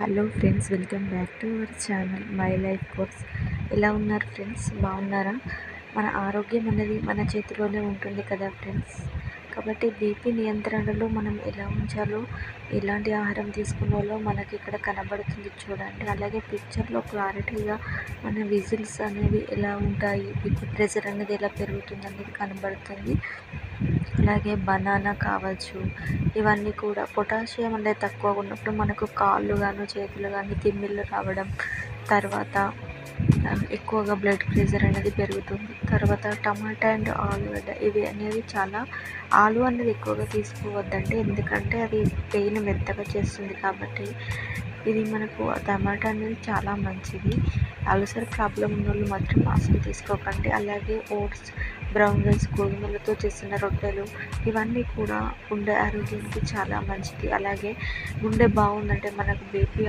Hello friends welcome back to our channel my life course. ఎలా ఉన్నారు friends? బాగున్నారా? మన ఆరోగ్యం అనేది మన చేతిలోనే ఉంటుంది కదా ఫ్రెండ్స్. కాబట్టి బీపీ నియంత్రణలో మనం ఎలా ఉంచాలో ఎలాంటి ఆహారం తీసుకోవాలో మనకి ఇక్కడ కనబడుతుంది చూడండి. అలాగే పిక్చర్లో క్లారిటీగా మన విజిల్స్ అనేవి ఎలా ఉంటాయి బీపీ ప్రెషర్ అనేది ఎలా పెరుగుతుంది అనేది కనబడుతుంది. అలాగే బనానా కావచ్చు. ఇవన్నీ కూడా పొటాషియం అనేది తక్కువ ఉన్నప్పుడు మనకు కాళ్ళు కానీ చేతులు కానీ తిమ్మిర్లు రావడం తర్వాత ఎక్కువగా బ్లడ్ ప్రెషర్ అనేది పెరుగుతుంది. తర్వాత టమాటా అండ్ ఆలుగడ్డ ఇవి అనేవి చాలా ఆలు అనేది ఎక్కువగా తీసుకోవద్దండి. ఎందుకంటే అది పెయిన్ మెత్తగా చేస్తుంది కాబట్టి ఇది మనకు టమాటా అనేది చాలా మంచిది. అల్సర్ ప్రాబ్లం ఉన్న వాళ్ళు మాత్రం అసలు తీసుకోకండి. అలాగే ఓట్స్ బ్రౌన్ రైస్ గోధుమలతో చేసిన రొట్టెలు ఇవన్నీ కూడా గుండె ఆరోగ్యానికి చాలా మంచిది. అలాగే గుండె బాగుందంటే మనకు బీపీ